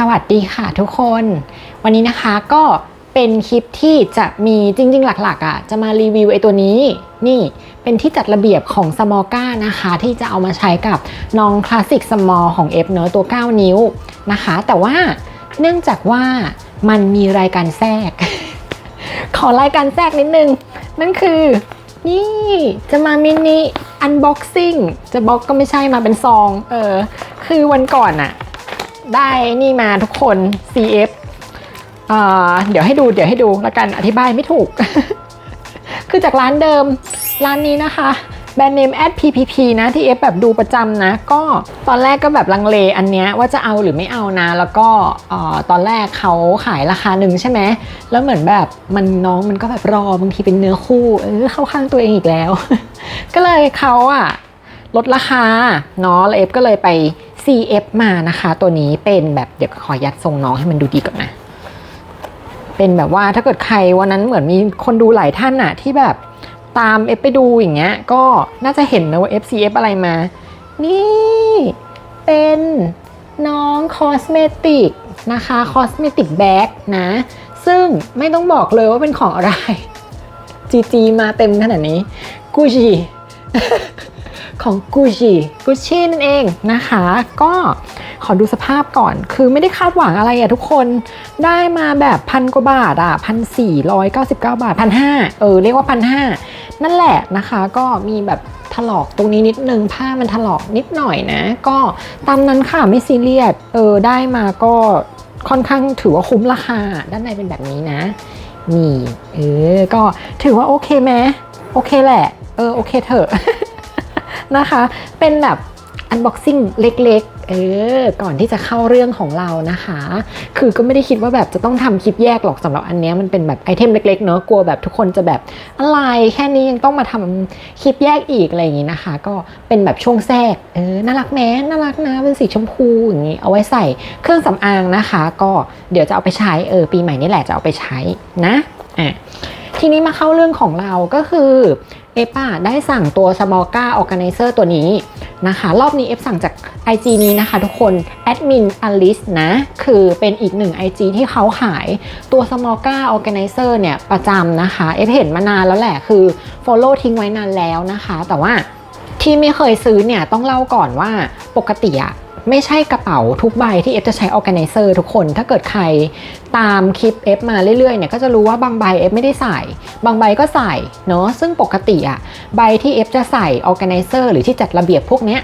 สวัสดีค่ะทุกคน วันนี้นะคะก็เป็นคลิปที่จะมีจริง ๆ หลักๆอะจะมารีวิวไอ้ตัวนี้ นี่เป็นที่จัดระเบียบของสมอก้านะคะ ที่จะเอามาใช้กับน้องคลาสสิกสมอของ F เนอะตัว 9 นิ้วนะคะ แต่ว่าเนื่องจากว่ามันมีรายการแทรก ขอรายการแทรกนิดนึง นั่นคือนี่จะมามินิอันบ็อกซิ่งจะบ็อกก็ไม่ใช่มาเป็นซอง เออ คือวันก่อนอะ ได้นี่มาทุกคน CF เดี๋ยวให้ดูเดี๋ยวให้ดูแล้วกันอธิบายไม่ถูก คือจากร้านเดิมร้านนี้นะคะแบรนด์เนม at ppp นะที่เอฟแบบดูประจำนะ ก็ตอนแรกก็แบบลังเลอันเนี้ยว่าจะเอาหรือไม่เอานะ แล้วก็ตอนแรกเขาขายราคาหนึ่งใช่ไหม แล้วเหมือนแบบมันน้องมันก็แบบรอบางทีเป็นเนื้อคู่เออเข้าข้างตัวเองอีกแล้ว ก็เลยเขาอะลดราคาเนาะแล้วเอฟก็เลยไป CF มานะคะ ตัวนี้เป็นแบบเดี๋ยวขอยัดทรงน้องให้มันดูดีก่อนนะ เป็นแบบว่าถ้าเกิดใครวันนั้นเหมือนมีคนดูหลายท่านอะที่แบบตามเอฟไปดูอย่างเงี้ย ก็น่าจะเห็นนะว่า FCF อะไรมา นี่เป็นน้องคอสเมติกนะคะคอสเมติกแบ็กนะ ซึ่งไม่ต้องบอกเลยว่าเป็นของอะไรจีจีมาเต็มขนาดนี้กูชี ของกูชีกูชีนั่นเองนะคะ ก็ขอดูสภาพก่อน คือไม่ได้คาดหวังอะไรอะทุกคนได้มาแบบพันกว่าบาทอะพันสี่ร้อยเก้าสิบเก้าบาทพันห้าเออ เรียกว่าพันห้านั่นแหละนะคะก็มีแบบถลอกตรงนี้นิดนึงผ้ามันถลอกนิดหน่อยนะ ก็ตามนั้นค่ะไม่ซีเรียสเออได้มาก็ค่อนข้างถือว่าคุ้มราคา ด้านในเป็นแบบนี้นะ นี่ เออ ก็ถือว่าโอเคไหมโอเคแหละ เออ โอเคเถอะ นะคะ เป็นแบบอันบ็อกซิ่งเล็กๆ เออ ก่อนที่จะเข้าเรื่องของเรานะคะ คือก็ไม่ได้คิดว่าแบบจะต้องทำคลิปแยกหรอกสำหรับอันเนี้ยมันเป็นแบบไอเทมเล็กๆเนอะกลัวแบบทุกคนจะแบบอะไรแค่นี้ยังต้องมาทำคลิปแยกอีกอะไรอย่างงี้นะคะ ก็เป็นแบบช่วงแทรก เออ น่ารักแม้น่ารักนะ เป็นสีชมพูอย่างงี้ เอาไว้ใส่เครื่องสำอางนะคะ ก็เดี๋ยวจะเอาไปใช้ เออ ปีใหม่นี่แหละจะเอาไปใช้นะ อะ ทีนี้มาเข้าเรื่องของเราก็คือเอป้าได้สั่งตัว Small g a Organizer ตัวนี้นะคะ รอบนี้เอฟสั่งจาก IG นี้นะคะทุกคน Admin Alice นะ คือเป็นอีกหนึ่ง IG ที่เขาขายตัว Small g a Organizer เนี่ยประจำนะคะเอฟเห็นมานานแล้วแหละคือ Follow ทิ้งไว้นานแล้วนะคะ แต่ว่าที่ไม่เคยซื้อเนี่ยต้องเล่าก่อนว่าปกติอะ ไม่ใช่กระเป๋าทุกใบที่เอฟจะใช้ organizer ทุกคน ถ้าเกิดใครตามคลิปเอฟมาเรื่อยๆเนี่ยก็จะรู้ว่าบางใบเอฟไม่ได้ใส่ บางใบก็ใส่เนาะซึ่งปกติอะใบที่เอฟจะใส่ organizer หรือที่จัดระเบียบพวกเนี้ย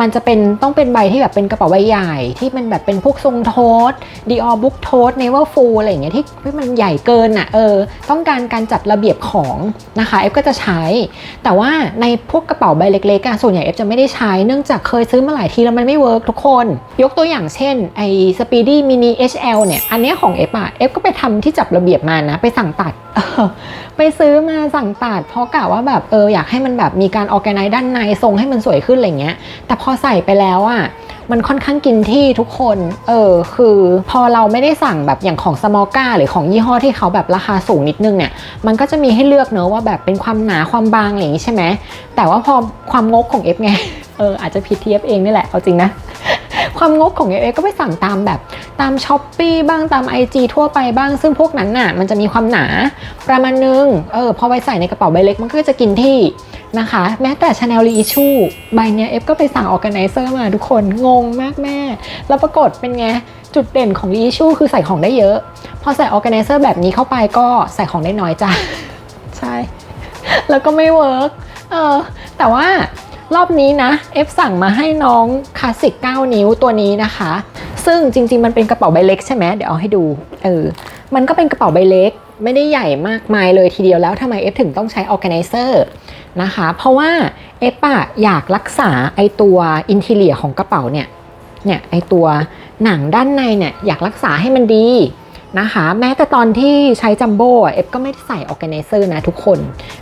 มันจะเป็นต้องเป็นใบที่แบบเป็นกระเป๋าใบใหญ่ที่มันแบบเป็นพวกทรงโทสดีออบุ๊กโทสเนเวอร์ฟูลอะไรอย่างเงี้ยที่มันใหญ่เกินอะเออต้องการการจัดระเบียบของนะคะเอฟก็จะใช้ แต่ว่าในพวกกระเป๋าใบเล็กๆอะส่วนใหญ่เอฟจะไม่ได้ใช้เนื่องจากเคยซื้อมาหลายทีแล้วมันไม่เวิร์กทุกคน ยกตัวอย่างเช่นไอ้ Speedy Mini HL เนี่ยอันเนี้ยของเอฟอะเอฟก็ไปทำที่จับระเบียบมานะไปสั่งตัดไปซื้อมาสั่งตัดเพราะกะว่าแบบเอออยากให้มันแบบมีการออแกไนซ์ด้านในทรงให้มันสวยขึ้นอะไรเงี้ยแต่พอใส่ไปแล้วอะมันค่อนข้างกินที่ทุกคน เออ คือพอเราไม่ได้สั่งแบบอย่างของสมอลก้าหรือของยี่ห้อที่เขาแบบราคาสูงนิดนึงเนี่ย มันก็จะมีให้เลือกเนอะว่าแบบเป็นความหนาความบางอะไรอย่างนี้ใช่ไหม แต่ว่าพอความงกของเอฟไง เอออาจจะผิดทีเอฟเองนี่แหละ เอาจริงนะ ความงกของเอฟก็ไปสั่งตามแบบตามช้อปปีบ้างตาม IG ทั่วไปบ้าง ซึ่งพวกนั้นน่ะมันจะมีความหนาประมาณนึง เออพอไปใส่ในกระเป๋าใบเล็กมันก็จะกินที่นะคะ แม้แต่ Chanel Reissue ใบเนี้ยเอฟก็ไปสั่ง Organizer มาทุกคนงงมากแม่ แล้วปรากฏเป็นไง จุดเด่นของ Reissue คือใส่ของได้เยอะ พอใส่ Organizer แบบนี้เข้าไปก็ใส่ของได้น้อยจ้ะ ใช่ แล้วก็ไม่เวิร์กเออแต่ว่า รอบนี้นะ F สั่งมาให้น้องคลาสสิก 9 นิ้วตัวนี้นะคะ ซึ่งจริง ๆ มันเป็นกระเป๋าใบเล็กใช่ไหมเดี๋ยวเอาให้ดูเออมันก็เป็นกระเป๋าใบเล็ก ไม่ได้ใหญ่มากมายเลยทีเดียวแล้วทำไม F ถึงต้องใช้ organizer นะคะ เพราะว่า F อะอยากรักษาไอตัวอินทีเลียของกระเป๋าเนี่ยเนี่ยไอตัวหนังด้านในเนี่ยอยากรักษาให้มันดี นะคะ แม้แต่ตอนที่ใช้จัมโบ้เอฟก็ไม่ได้ใส่ออแกไนเซอร์นะทุกคน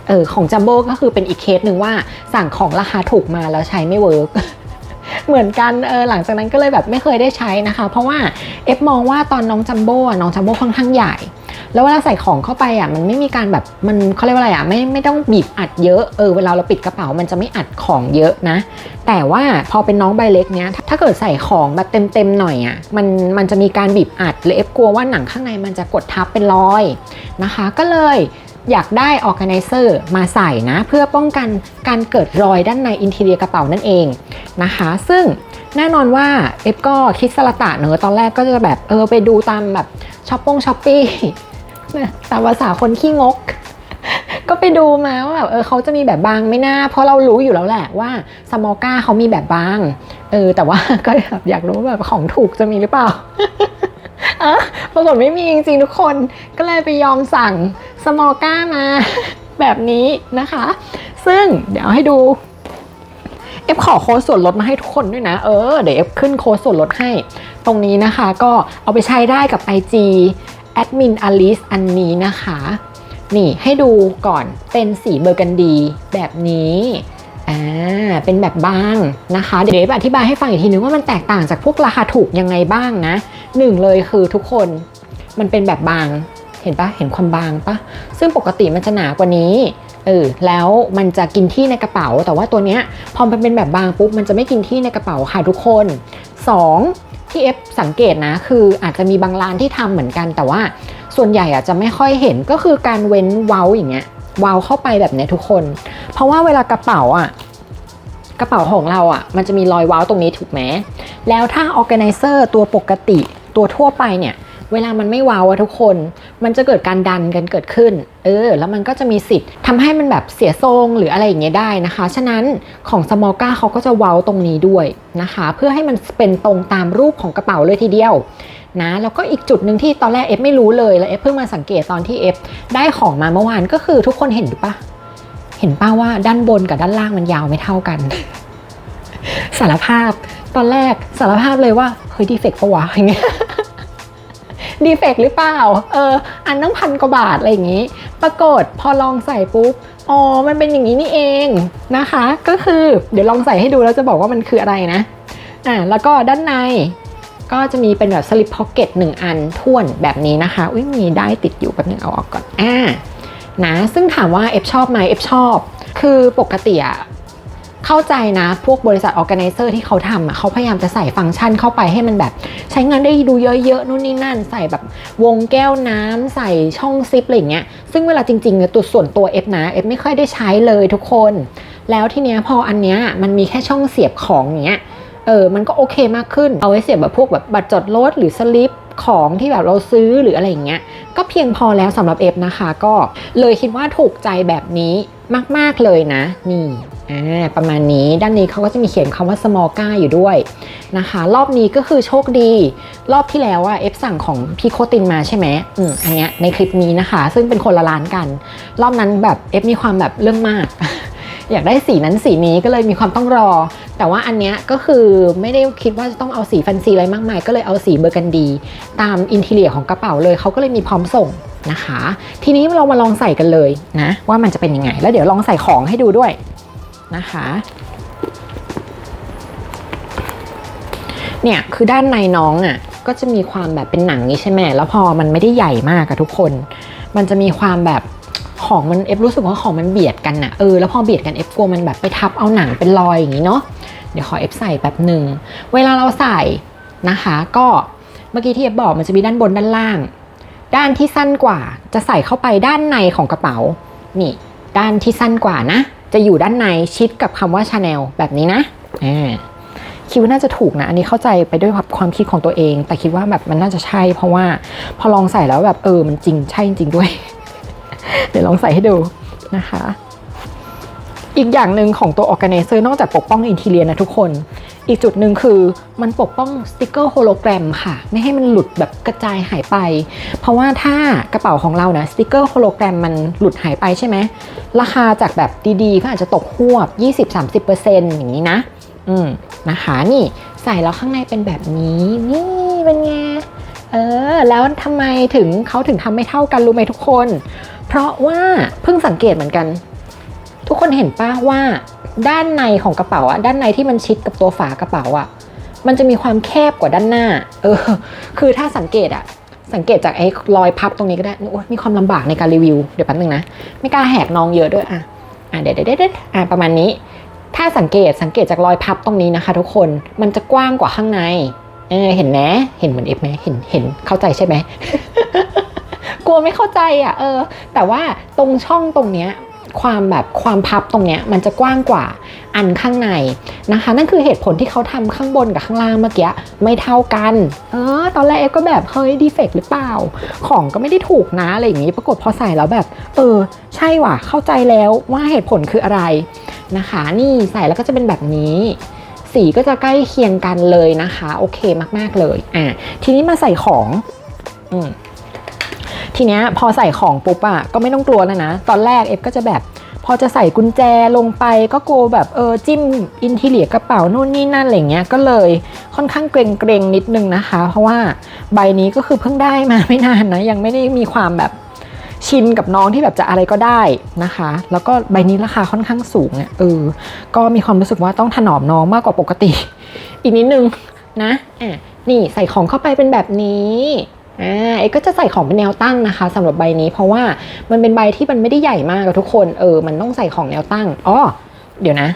เออของจัมโบ้ก็คือเป็นอีกเคสหนึ่งว่าสั่งของราคาถูกมาแล้วใช้ไม่เวิร์กเหมือนกันเออหลังจากนั้นก็เลยแบบไม่เคยได้ใช้นะคะ เพราะว่าเอฟมองว่าตอนน้องจัมโบ้น้องจัมโบ้ค่อนข้างใหญ่ แล้วเวลาใส่ของเข้าไปอะมันไม่มีการแบบมันเขาเรียกว่าอะไรอะไม่ไม่ต้องบีบอัดเยอะเออเวลาเราปิดกระเป๋ามันจะไม่อัดของเยอะนะ แต่ว่าพอเป็นน้องใบเล็กเนี้ยถ้าเกิดใส่ของแบบเต็มๆหน่อยอะมันมันจะมีการบีบอัดเลยเอฟกลัวว่าหนังข้างในมันจะกดทับเป็นรอยนะคะ ก็เลยอยากได้ organizer มาใส่นะ เพื่อป้องกันการเกิดรอยด้านในอินทีเรียกระเป๋านั่นเองนะคะ ซึ่งแน่นอนว่าเอฟก็คิดสละตะเนอะตอนแรกก็จะแบบเออไปดูตามแบบช้อปปงช้อปปี้ ตามภาษาคนขี้งก ก็ไปดูมาว่าแบบเออเขาจะมีแบบบางไม่น่า เพราะเรารู้อยู่แล้วแหละว่าสมอก้าเขามีแบบบางเออแต่ว่าก็แบบอยากรู้แบบของถูกจะมีหรือเปล่าออปรากฏไม่มีจริงๆทุกคนก็เลยไปยอมสั่งสมอก้ามาแบบนี้นะคะ ซึ่งเดี๋ยวให้ดูเอฟขอโค้ดส่วนลดมาให้ทุกคนด้วยนะ เออ เดี๋ยวเอฟขึ้นโค้ดส่วนลดให้ ตรงนี้นะคะ ก็เอาไปใช้ได้กับ IG admin alice อันนี้นะคะ นี่ให้ดูก่อนเป็นสีเบอร์กันดีแบบนี้อ่าเป็นแบบบางนะคะ เดี๋ยวอฟอธิบายให้ฟังอีกทีนึงว่ามันแตกต่างจากพวกราคาถูกยังไงบ้างนะหนึ่งเลยคือทุกคนมันเป็นแบบบางเห็นปะเห็นความบางปะซึ่งปกติมันจะหนากว่านี้เออแล้วมันจะกินที่ในกระเป๋า แต่ว่าตัวเนี้ยพอมันเป็นแบบบางปุ๊บมันจะไม่กินที่ในกระเป๋าค่ะทุกคน 2. ที่เอฟสังเกตนะ คืออาจจะมีบางร้านที่ทำเหมือนกัน แต่ว่าส่วนใหญ่อาจจะไม่ค่อยเห็นก็คือการเว้นเว้าอย่างเงี้ยเว้าเข้าไปแบบเนี้ยทุกคน เพราะว่าเวลากระเป๋าอะกระเป๋าของเราอะมันจะมีรอยเว้าตรงนี้ถูกไหมแล้วถ้าออแกไนเซอร์ตัวปกติตัวทั่วไปเนี่ย เวลามันไม่ว้าวอะทุกคน มันจะเกิดการดันกันเกิดขึ้น เออ แล้วมันก็จะมีสิทธิ์ทำให้มันแบบเสียทรงหรืออะไรอย่างเงี้ยได้นะคะ ฉะนั้นของสมอลก้าเขาก็จะเว้าตรงนี้ด้วยนะคะ เพื่อให้มันเป็นตรงตามรูปของกระเป๋าเลยทีเดียวนะแล้วก็อีกจุดหนึ่งที่ตอนแรกเอฟไม่รู้เลยแล้วเอฟเพิ่งมาสังเกตตอนที่เอฟได้ของมาเมื่อวานก็คือทุกคนเห็นหรือปะเห็นป้าว่าด้านบนกับด้านล่างมันยาวไม่เท่ากัน สารภาพตอนแรกสารภาพเลยว่าเฮ้ยดีเฟกต์ปะวะอย่างเงี้ย ดีเฟกต์หรือเปล่า เออ อันตั้งพันกว่าบาทอะไรอย่างนี้ ปรากฏพอลองใส่ปุ๊บ อ๋อ มันเป็นอย่างนี้นี่เองนะคะ ก็คือเดี๋ยวลองใส่ให้ดูแล้วจะบอกว่ามันคืออะไรนะ อ่า แล้วก็ด้านในก็จะมีเป็นแบบสลิปพ็อกเก็ตหนึ่งอันท่วนแบบนี้นะคะ อุ้ยมีได้ติดอยู่แป๊บนึงเอาออกก่อน อ่า นะ ซึ่งถามว่าเอฟชอบไหมเอฟชอบ คือปกติอะ เข้าใจนะพวกบริษัท organizer ที่เขาทำอะเขาพยายามจะใส่ฟังก์ชันเข้าไปให้มันแบบ ใช้งานได้ดูเยอะๆนู่นนี่นั่น ใส่แบบวงแก้วน้ำใส่ช่องซิปอะไรเงี้ยซึ่งเวลาจริงๆเนี่ยตัวส่วนตัวเอฟนะเอฟไม่ค่อยได้ใช้เลยทุกคน แล้วทีเนี้ยพออันเนี้ยมันมีแค่ช่องเสียบของอย่างเงี้ยเออมันก็โอเคมากขึ้นเอาไว้เสียบแบบพวกแบบบัตรจดรถหรือสลิป ของที่แบบเราซื้อหรืออะไรอย่างเงี้ยก็เพียงพอแล้วสำหรับเอฟนะคะ ก็เลยคิดว่าถูกใจแบบนี้มาก ๆ เลยนะ นี่อ่าประมาณนี้ด้านนี้เขาก็จะมีเขียนคำว่า small ก้าอยู่ด้วยนะคะ รอบนี้ก็คือโชคดี รอบที่แล้วอะเอฟสั่งของพี่โคตินมาใช่ไหมอืมอันเนี้ยในคลิปนี้นะคะ ซึ่งเป็นคนละร้านกัน รอบนั้นแบบเอฟมีความแบบเรื่องมาก อยากได้สีนั้นสีนี้ก็เลยมีความต้องรอ แต่ว่าอันเนี้ยก็คือไม่ได้คิดว่าจะต้องเอาสีแฟนซีอะไรมากมาย ก็เลยเอาสีเบอร์กันดี ตามอินทีเรียของกระเป๋าเลยเขาก็เลยมีพร้อมส่งนะคะ ทีนี้เรามาลองใส่กันเลยนะว่ามันจะเป็นยังไง แล้วเดี๋ยวลองใส่ของให้ดูด้วยนะคะเนี่ยคือด้านในน้องอะ่ะก็จะมีความแบบเป็นหนังนี้ใช่ไหมแล้วพอมันไม่ได้ใหญ่มากอะทุกคน มันจะมีความแบบ ของมันเอฟรู้สึกว่าของมันเบียดกันอะเออแล้วพอเบียดกันเอฟกลัวมันแบบไปทับเอาหนังเป็นรอยอย่างนี้เนาะเดี๋ยวขอเอฟใส่แป๊บหนึ่งเวลาเราใส่นะคะ ก็เมื่อกี้ที่เอฟบอกมันจะมีด้านบนด้านล่าง ด้านที่สั้นกว่าจะใส่เข้าไปด้านในของกระเป๋านี่ด้านที่สั้นกว่านะ จะอยู่ด้านในชิดกับคำว่าชาแนลแบบนี้นะอ่าคิดว่าน่าจะถูกนะ อันนี้เข้าใจไปด้วยความคิดของตัวเอง แต่คิดว่าแบบมันน่าจะใช่ เพราะว่าพอลองใส่แล้วแบบเออมันจริงใช่จริงด้วย เดี๋ยวลองใส่ให้ดูนะคะ อีกอย่างหนึ่งของตัว organizer นอกจากปกป้องอินทีเรียนะทุกคน อีกจุดหนึ่งคือมันปกป้องสติกเกอร์โฮโลแกรมค่ะ ไม่ให้มันหลุดแบบกระจายหายไป เพราะว่าถ้ากระเป๋าของเรานะสติกเกอร์โฮโลแกรมมันหลุดหายไปใช่ไหม ราคาจากแบบดีๆ ก็อาจจะตกหวบ 20-30%อย่างนี้นะ อืมนะคะนี่ใส่แล้วข้างในเป็นแบบนี้นี่เป็นไงเออ แล้วทำไมถึงเขาถึงทำไม่เท่ากันรู้ไหมทุกคน เพราะว่าเพิ่งสังเกตเหมือนกัน ทุกคนเห็นป้าว่าด้านในของกระเป๋าอะด้านในที่มันชิดกับตัวฝากระเป๋าอะมันจะมีความแคบกว่าด้านหน้า เออ คือถ้าสังเกตอะสังเกตจากไอ้รอยพับตรงนี้ก็ได้โอ้มีความลำบากในการรีวิว เดี๋ยวแป๊บนึงนะ ไม่กล้าแหกน้องเยอะด้วย อะ อะเดี๋ยวเดี๋ยวเดี๋ยวอะประมาณนี้ ถ้าสังเกตสังเกตจากรอยพับตรงนี้นะคะ ทุกคน มันจะกว้างกว่าข้างใน เออ เห็นไหมเห็นเหมือนเอฟไหมเห็น เห็น เข้าใจใช่ไหม กลัวไม่เข้าใจอะเออ แต่ว่าตรงช่องตรงเนี้ยความแบบความพับตรงเนี้ยมันจะกว้างกว่าอันข้างในนะคะ นั่นคือเหตุผลที่เขาทำข้างบนกับข้างล่างเมื่อกี้ไม่เท่ากัน เออ ตอนแรกเอฟก็แบบเฮ้ยดีเฟกหรือเปล่า ของก็ไม่ได้ถูกนะอะไรอย่างงี้ ปรากฏพอใส่แล้วแบบ เออ ใช่ว่ะ เข้าใจแล้วว่าเหตุผลคืออะไรนะคะ นี่ใส่แล้วก็จะเป็นแบบนี้ สีก็จะใกล้เคียงกันเลยนะคะ โอเคมาก ๆเลย อะทีนี้มาใส่ของ อืม ทีเนี้ยพอใส่ของปุ๊บอะก็ไม่ต้องกลัวแล้วนะ ตอนแรกเอฟก็จะแบบ พอจะใส่กุญแจลงไปก็กลัวแบบเออจิ้มอินทีเลียกระเป๋านู่นนี่นั่นอะไรเงี้ยก็เลยค่อนข้างเกรงเกรงๆนิดนึงนะคะ เพราะว่าใบนี้ก็คือเพิ่งได้มาไม่นานนะยังไม่ได้มีความแบบชินกับน้องที่แบบจะอะไรก็ได้นะคะ แล้วก็ใบนี้ราคาค่อนข้างสูงเนี่ยเออ ก็มีความรู้สึกว่าต้องถนอมน้องมากกว่าปกติ อีกนิดนึงนะอะนี่ใส่ของเข้าไปเป็นแบบนี้ อ่าเอกก็จะใส่ของเป็นแนวตั้งนะคะสำหรับใบนี้ เพราะว่ามันเป็นใบที่มันไม่ได้ใหญ่มากอะทุกคนเออมันต้องใส่ของแนวตั้งอ๋อเดี๋ยวนะ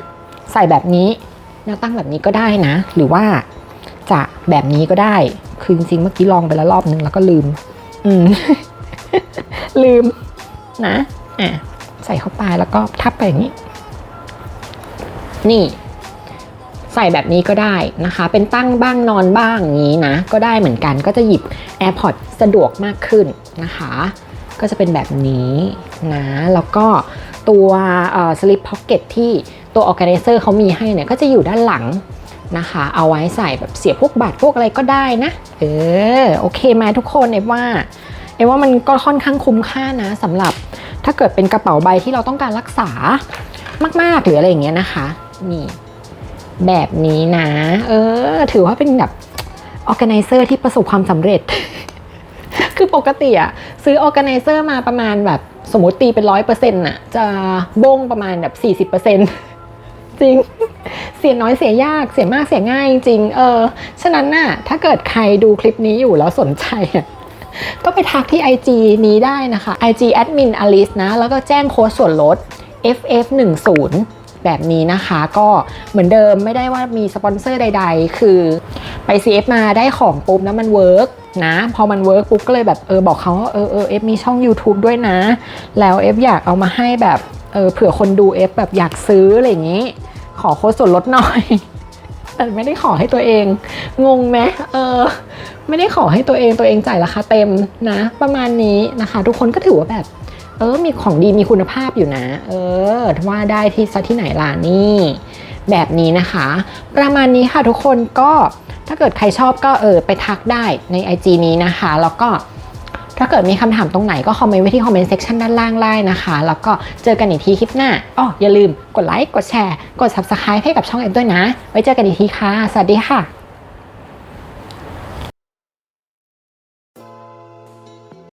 ใส่แบบนี้แนวตั้งแบบนี้ก็ได้นะ หรือว่าจะแบบนี้ก็ได้คือจริงๆเมื่อกี้ลองไปแล้วรอบนึงแล้วก็ลืม อืม ลืมนะอะใส่เข้าไปแล้วก็ทับไปอย่างนี้ นี่ ใส่แบบนี้ก็ได้นะคะ เป็นตั้งบ้างนอนบ้างอย่างนี้นะ ก็ได้เหมือนกันก็จะหยิบ AirPods สะดวกมากขึ้นนะคะ ก็จะเป็นแบบนี้นะ แล้วก็ตัวเอ่อ slip pocket ที่ตัว organizer เขามีให้เนี่ยก็จะอยู่ด้านหลังนะคะ เอาไว้ใส่แบบเสียบพวกบัตรพวกอะไรก็ได้นะ เออ โอเคไหมทุกคนเอว่าเอว่ามันก็ค่อนข้างคุ้มค่านะสำหรับถ้าเกิดเป็นกระเป๋าใบที่เราต้องการรักษามากๆหรืออะไรอย่างเงี้ยนะคะ นี่ แบบนี้นะ เออ ถือว่าเป็นแบบ organizer ที่ประสบความสำเร็จ คือปกติอะซื้อ organizer มาประมาณแบบสมมติตีเป็นร้อยเปอร์เซ็นต์อะจะบงประมาณแบบสี่สิบเปอร์เซ็นต์จริง เสียน้อยเสียยากเสียมากเสียง่ายจริง เออ ฉะนั้นน่ะ ถ้าเกิดใครดูคลิปนี้อยู่แล้วสนใจอะก็ไปทักที่ IG นี้ได้นะคะ IG admin alice นะ แล้วก็แจ้งโค้ดส่วนลด FF10 แบบนี้นะคะ ก็เหมือนเดิมไม่ได้ว่ามีสปอนเซอร์ใด ๆ คือไป CF มาได้ของปุ๊บแล้วมันเวิร์กนะพอมันเวิร์กปุ๊บก็เลยแบบเออบอกเขาว่าเออเออเอฟมีช่อง YouTube ด้วยนะ แล้วเอฟอยากเอามาให้แบบเออเผื่อคนดูเอฟแบบอยากซื้ออะไรอย่างนี้ ขอโค้ดส่วนลดหน่อยแต่ไม่ได้ขอให้ตัวเอง งงไหมเออ ไม่ได้ขอให้ตัวเองตัวเองจ่ายราคาเต็มนะ ประมาณนี้นะคะ ทุกคนก็ถือว่าแบบ เออ มีของดีมีคุณภาพอยู่นะ เออ ว่าได้ที่ซะที่ไหนล่ะนี่ แบบนี้นะคะ ประมาณนี้ค่ะทุกคนก็ถ้าเกิดใครชอบก็เออไปทักได้ใน IG นี้นะคะ แล้วก็ถ้าเกิดมีคำถามตรงไหนก็คอมเมนต์ไว้ที่คอมเมนต์เซ็กชันด้านล่างได้นะคะ แล้วก็เจอกันอีกทีคลิปหน้าอ๋ออย่าลืมกดไลค์ กดแชร์ กด Subscribe ให้กับช่องเอ็มด้วยนะ ไว้เจอกันอีกทีค่ะ สวัสดีค่ะ